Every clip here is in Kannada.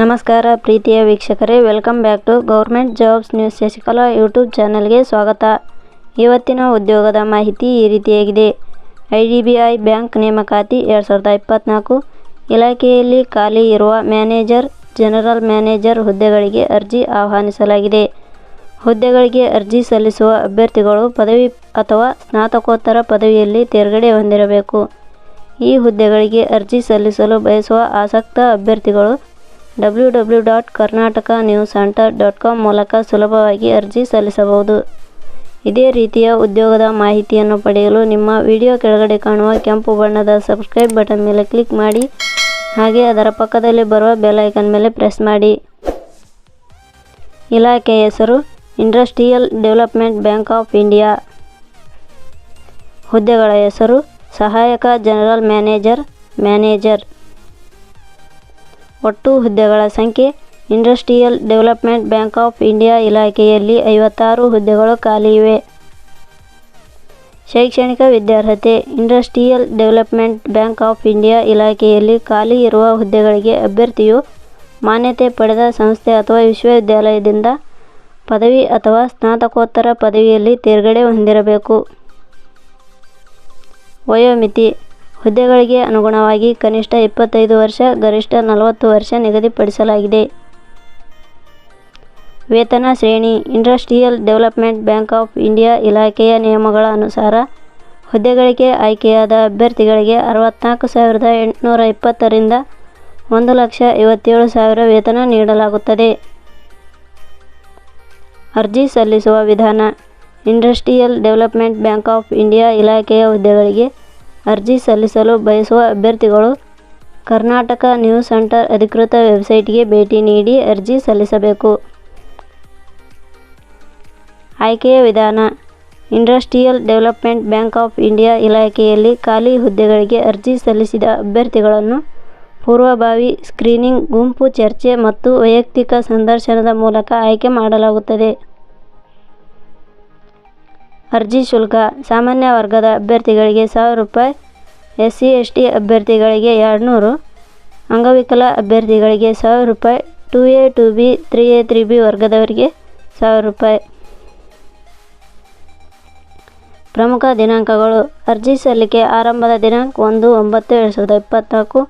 ನಮಸ್ಕಾರ ಪ್ರೀತಿಯ ವೀಕ್ಷಕರೇ welcome back to government jobs news Shashikala YouTube ಚಾನಲ್ಗೆ ಸ್ವಾಗತ. ಇವತ್ತಿನ ಉದ್ಯೋಗದ ಮಾಹಿತಿ ಈ ರೀತಿಯಾಗಿದೆ. I D B I bank ನೇಮಕಾತಿ ಎರಡು ಸಾವಿರದ ಇಪ್ಪತ್ತ್ನಾಲ್ಕು ಇಲಾಖೆಯಲ್ಲಿ ಖಾಲಿ ಇರುವ ಮ್ಯಾನೇಜರ್ ಜನರಲ್ ಮ್ಯಾನೇಜರ್ ಹುದ್ದೆಗಳಿಗೆ ಅರ್ಜಿ ಆಹ್ವಾನಿಸಲಾಗಿದೆ. ಹುದ್ದೆಗಳಿಗೆ ಅರ್ಜಿ ಸಲ್ಲಿಸುವ ಅಭ್ಯರ್ಥಿಗಳು ಪದವಿ ಅಥವಾ ಸ್ನಾತಕೋತ್ತರ ಪದವಿಯಲ್ಲಿ ತೇರ್ಗಡೆ ಹೊಂದಿರಬೇಕು. ಈ ಹುದ್ದೆಗಳಿಗೆ ಅರ್ಜಿ ಸಲ್ಲಿಸಲು ಬಯಸುವ ಆಸಕ್ತ ಅಭ್ಯರ್ಥಿಗಳು W W dot Karnataka news centre dot com ಮೂಲಕ ಸುಲಭವಾಗಿ ಅರ್ಜಿ ಸಲ್ಲಿಸಬಹುದು. ಇದೇ ರೀತಿಯ ಉದ್ಯೋಗದ ಮಾಹಿತಿಯನ್ನು ಪಡೆಯಲು ನಿಮ್ಮ ವಿಡಿಯೋ ಕೆಳಗಡೆ ಕಾಣುವ ಕೆಂಪು ಬಣ್ಣದ ಸಬ್ಸ್ಕ್ರೈಬ್ ಬಟನ್ ಮೇಲೆ ಕ್ಲಿಕ್ ಮಾಡಿ, ಹಾಗೆ ಅದರ ಪಕ್ಕದಲ್ಲಿ ಬರುವ ಬೆಲೈಕನ್ ಮೇಲೆ ಪ್ರೆಸ್ ಮಾಡಿ. ಇಲಾಖೆ ಹೆಸರು industrial development bank of India. ಹುದ್ದೆಗಳ ಹೆಸರು ಸಹಾಯಕ ಜನರಲ್ ಮ್ಯಾನೇಜರ್ ಮ್ಯಾನೇಜರ್. ಒಟ್ಟು ಹುದ್ದೆಗಳ ಸಂಖ್ಯೆ, industrial development bank of India ಇಲಾಖೆಯಲ್ಲಿ ಐವತ್ತಾರು ಹುದ್ದೆಗಳು ಖಾಲಿ ಇವೆ. ಶೈಕ್ಷಣಿಕ ವಿದ್ಯಾರ್ಹತೆ, industrial development bank of India ಇಲಾಖೆಯಲ್ಲಿ ಖಾಲಿ ಇರುವ ಹುದ್ದೆಗಳಿಗೆ ಅಭ್ಯರ್ಥಿಯು ಮಾನ್ಯತೆ ಪಡೆದ ಸಂಸ್ಥೆ ಅಥವಾ ವಿಶ್ವವಿದ್ಯಾಲಯದಿಂದ ಪದವಿ ಅಥವಾ ಸ್ನಾತಕೋತ್ತರ ಪದವಿಯಲ್ಲಿ ತೇರ್ಗಡೆ ಹೊಂದಿರಬೇಕು. ವಯೋಮಿತಿ ಹುದ್ದೆಗಳಿಗೆ ಅನುಗುಣವಾಗಿ ಕನಿಷ್ಠ ಇಪ್ಪತ್ತೈದು ವರ್ಷ, ಗರಿಷ್ಠ ನಲವತ್ತು ವರ್ಷ ನಿಗದಿಪಡಿಸಲಾಗಿದೆ. ವೇತನ ಶ್ರೇಣಿ industrial development bank of India ಇಲಾಖೆಯ ನಿಯಮಗಳ ಅನುಸಾರ ಹುದ್ದೆಗಳಿಗೆ ಆಯ್ಕೆಯಾದ ಅಭ್ಯರ್ಥಿಗಳಿಗೆ ಅರವತ್ತ್ನಾಲ್ಕು ಸಾವಿರದ ಎಂಟುನೂರ ಇಪ್ಪತ್ತರಿಂದ ಒಂದು ಲಕ್ಷ ಐವತ್ತೇಳು ಸಾವಿರ ವೇತನ ನೀಡಲಾಗುತ್ತದೆ. ಅರ್ಜಿ ಸಲ್ಲಿಸುವ ವಿಧಾನ. Industrial development bank of India ಇಲಾಖೆಯ ಹುದ್ದೆಗಳಿಗೆ ಅರ್ಜಿ ಸಲ್ಲಿಸಲು ಬಯಸುವ ಅಭ್ಯರ್ಥಿಗಳು ಕರ್ನಾಟಕ ನ್ಯೂಸ್ ಸೆಂಟರ್ ಅಧಿಕೃತ ವೆಬ್ಸೈಟ್ಗೆ ಭೇಟಿ ನೀಡಿ ಅರ್ಜಿ ಸಲ್ಲಿಸಬೇಕು. ಆಯ್ಕೆಯ ವಿಧಾನ, industrial development bank of India ಇಲಾಖೆಯಲ್ಲಿ ಖಾಲಿ ಹುದ್ದೆಗಳಿಗೆ ಅರ್ಜಿ ಸಲ್ಲಿಸಿದ ಅಭ್ಯರ್ಥಿಗಳನ್ನು ಪೂರ್ವಭಾವಿ ಸ್ಕ್ರೀನಿಂಗ್, ಗುಂಪು ಚರ್ಚೆ ಮತ್ತು ವೈಯಕ್ತಿಕ ಸಂದರ್ಶನದ ಮೂಲಕ ಆಯ್ಕೆ ಮಾಡಲಾಗುತ್ತದೆ. ಅರ್ಜಿ ಶುಲ್ಕ. ಸಾಮಾನ್ಯ ವರ್ಗದ ಅಭ್ಯರ್ಥಿಗಳಿಗೆ ಸಾವಿರ ರೂಪಾಯಿ ಎಸ್ ಸಿ ಎಸ್ ಟಿ ಅಭ್ಯರ್ಥಿಗಳಿಗೆ ಎರಡುನೂರು. ಅಂಗವಿಕಲ ಅಭ್ಯರ್ಥಿಗಳಿಗೆ ಸಾವಿರ ರೂಪಾಯಿ, two A, two B, three A, three B ವರ್ಗದವರಿಗೆ ಸಾವಿರ ರೂಪಾಯಿ. ಪ್ರಮುಖ ದಿನಾಂಕಗಳು. ಅರ್ಜಿ ಸಲ್ಲಿಕೆ ಆರಂಭದ ದಿನಾಂಕ ಒಂದು ಒಂಬತ್ತು ಎರಡು ಸಾವಿರದ ಇಪ್ಪತ್ತ್ನಾಲ್ಕು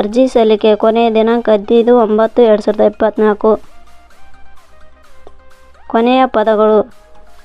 ಅರ್ಜಿ ಸಲ್ಲಿಕೆ ಕೊನೆಯ ದಿನಾಂಕ ಹದಿನೈದು ಒಂಬತ್ತು ಎರಡು ಸಾವಿರದ ಇಪ್ಪತ್ತ್ನಾಲ್ಕು ಕೊನೆಯ ಪದಗಳು.